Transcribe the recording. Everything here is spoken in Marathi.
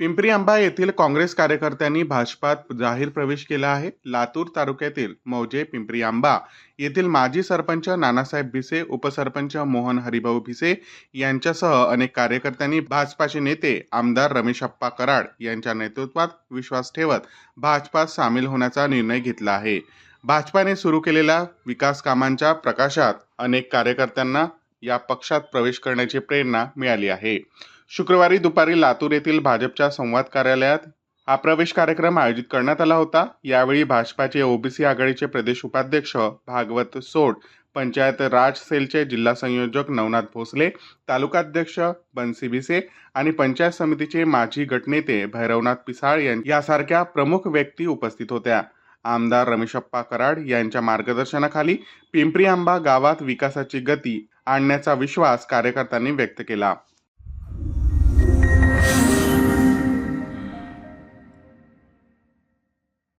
पिंपरी आंबा येथील काँग्रेस कार्यकर्त्यांनी भाजपात जाहीर प्रवेश केला आहे. लातूर तालुक्यातील मौजे पिंपरी आंबा येथील माजी सरपंच नानासाहेब भिसे उपसरपंच मोहन हरिभाऊ भिसे यांच्यासह अनेक कार्यकर्त्यांनी भाजपाचे नेते आमदार रमेशप्पा कराड यांच्या नेतृत्वात विश्वास ठेवत भाजपात सामील होण्याचा निर्णय घेतला आहे. भाजपाने सुरू केलेल्या विकास कामांच्या प्रकाशात अनेक कार्यकर्त्यांना या पक्षात प्रवेश करण्याची प्रेरणा मिळाली आहे. शुक्रवारी दुपारी लातूर येथील भाजपच्या संवाद कार्यालयात हा प्रवेश कार्यक्रम आयोजित करण्यात आला होता. यावेळी भाजपाचे ओबीसी आघाडीचे प्रदेश उपाध्यक्ष भागवत सोड पंचायत राज सेलचे जिल्हा संयोजक नवनाथ भोसले तालुकाध्यक्ष बन्सी भिसे आणि पंचायत समितीचे माजी गटनेते भैरवनाथ पिसाळ यासारख्या प्रमुख व्यक्ती उपस्थित होत्या. आमदार रमेशप्पा कराड यांच्या मार्गदर्शनाखाली पिंपरी आंबा गावात विकासाची गती आणण्याचा विश्वास कार्यकर्त्यांनी व्यक्त केला.